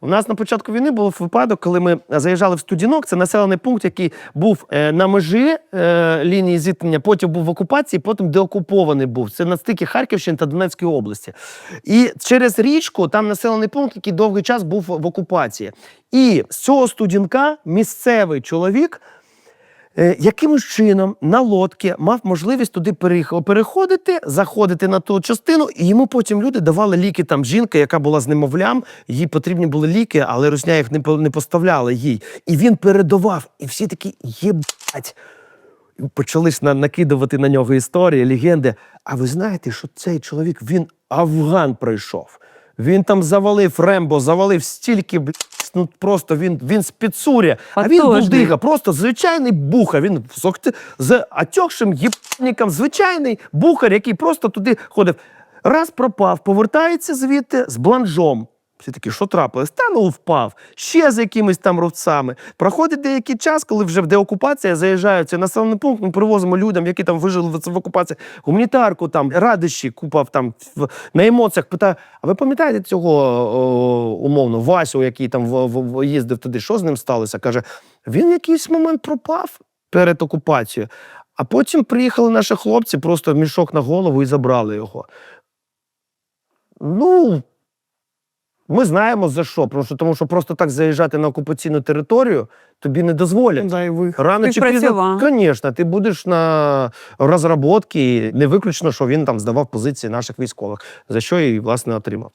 У нас на початку війни був випадок, коли ми заїжджали в Студінок. Це населений пункт, який був е, на межі е, лінії зіткнення, потім був в окупації, потім деокупований був. Це на стикі Харківщини та Донецької області. І через річку там населений пункт, який довгий час був в окупації. І з цього студінка місцевий чоловік. Е, Якимось чином на лодці мав можливість туди переходити, заходити на ту частину, і йому потім люди давали ліки. Там жінка, яка була з немовлям, їй потрібні були ліки, але русня їх не, поставляла їй. І він передавав. І всі такі єбать. І Почали на- накидувати на нього історії, легенди. А ви знаєте, що цей чоловік він Афган пройшов. Він там завалив Рембо, завалив стільки блядь, ну просто він, він з Підсуря. А він Потужний. будига, просто звичайний бухар. Він з, окти- з отекшим єбником, звичайний бухар, який просто туди ходив. Раз пропав, повертається звідти з бланжом. Всі такі, що трапилось? Та ну впав. Ще з якимись там ровцями. Проходить деякий час, коли вже в деокупація заїжджають цей населений пункт. Ми привозимо людям, які там вижили в, в окупації, гуманітарку, там радощі, купа там в- на емоціях. Питаю: а ви пам'ятаєте цього о, умовно Васю, який там в, в, в- їздив туди? Що з ним сталося? Каже, він в якийсь момент пропав перед окупацією. А потім приїхали наші хлопці, просто мішок на голову і забрали його. Ну, ми знаємо за що. Тому що, тому що просто так заїжджати на окупаційну територію тобі не дозволять. Зайвих. Рано Ти чи пізно, звісно, ти будеш на розробці. Не виключно, що він там здавав позиції наших військових, за що і власне отримав.